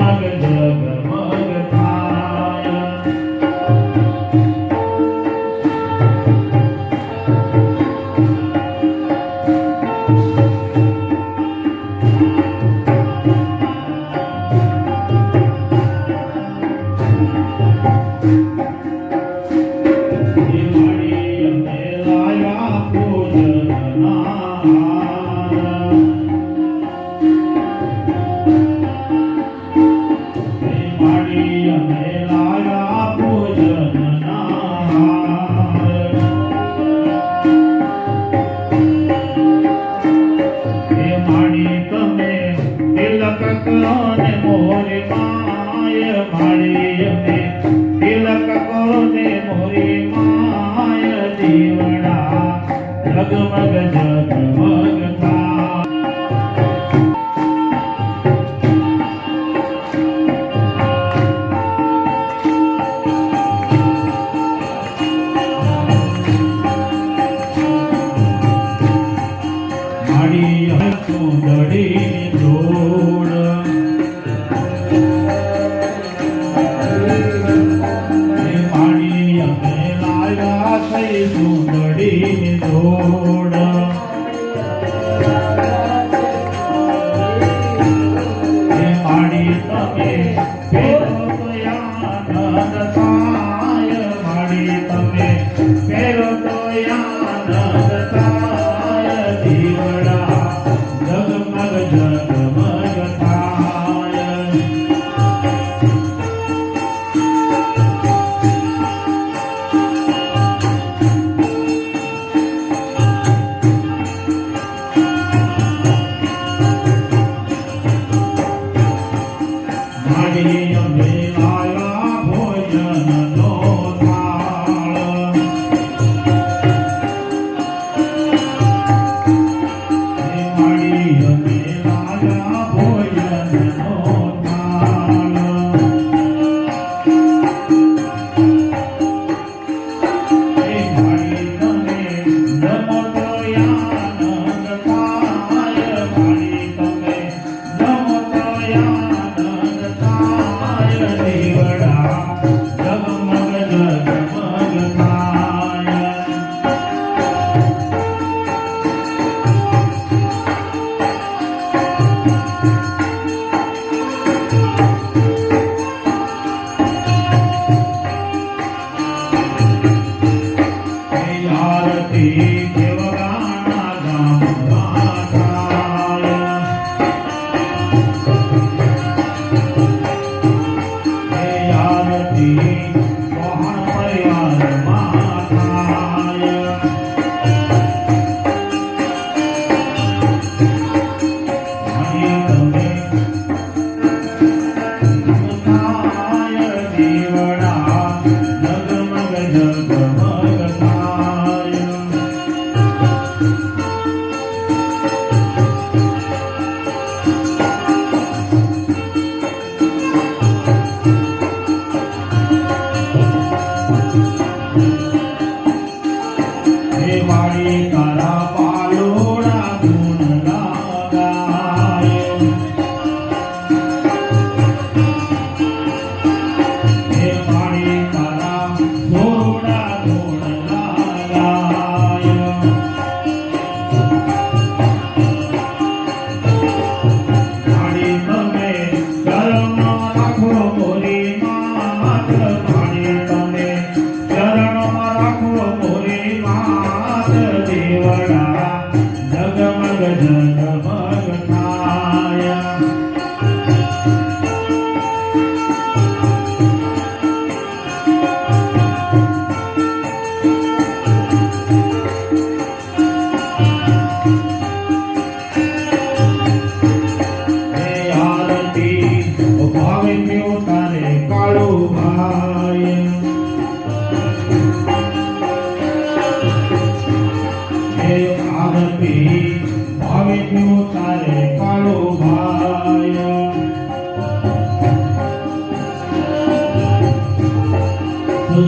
ಮಗ ಜಗ जगमग जगमग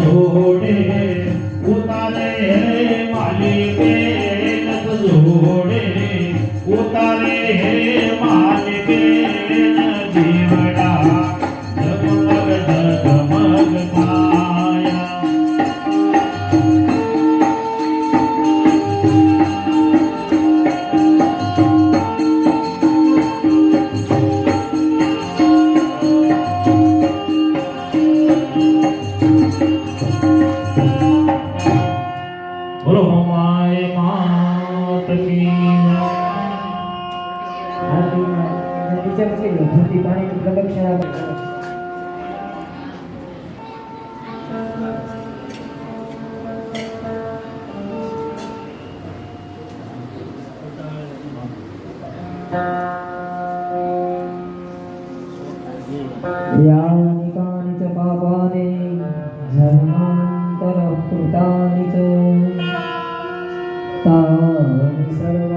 घोड़े उतारे हैं। યાનિકાનિ ચ પાપાને ધર્માંતરકૃતાનિ ચ તાનિ સર્વ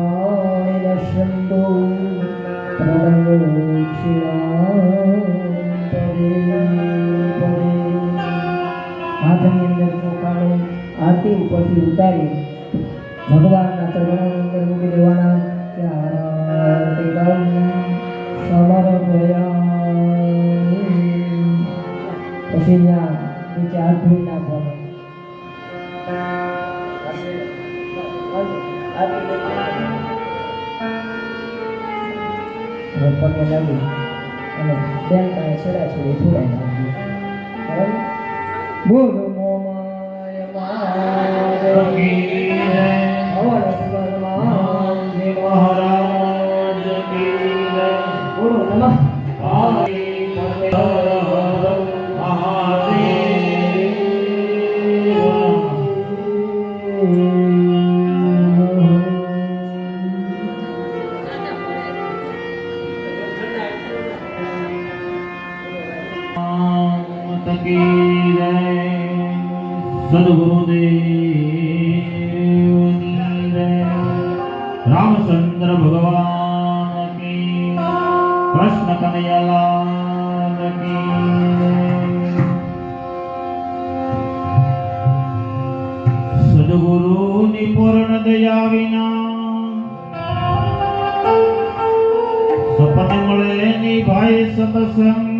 રામચંદ્ર ભગવાન કી કૃષ્ણ કનૈયાલાલ કી સદગુરુની પૂર્ણ દયા વિના સપન મળે નિભાય સતસંગ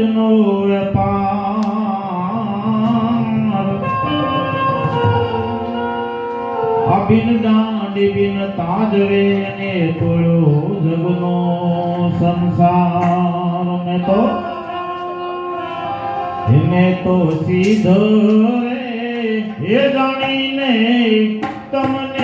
વણજનો વેપાર બિન દાંડી બિન તાજરે ને તોડ્યો જગનો સંસાર મે તો મે તો સીધો રે એ જાણીને તમને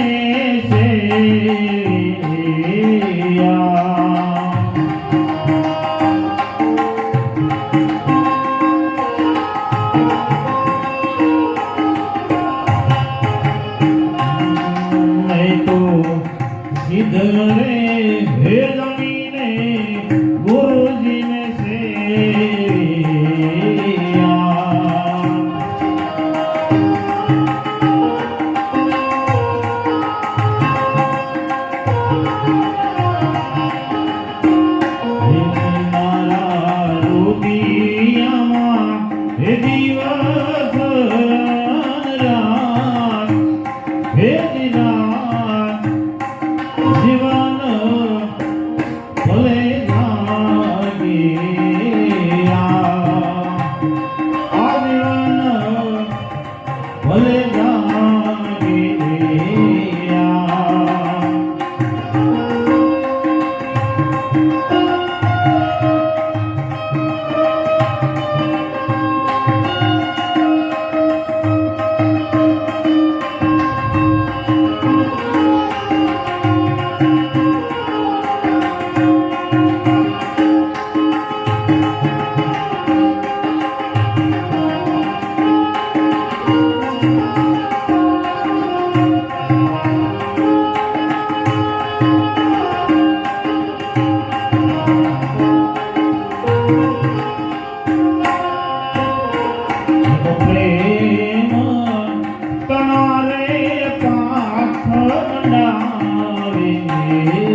Hare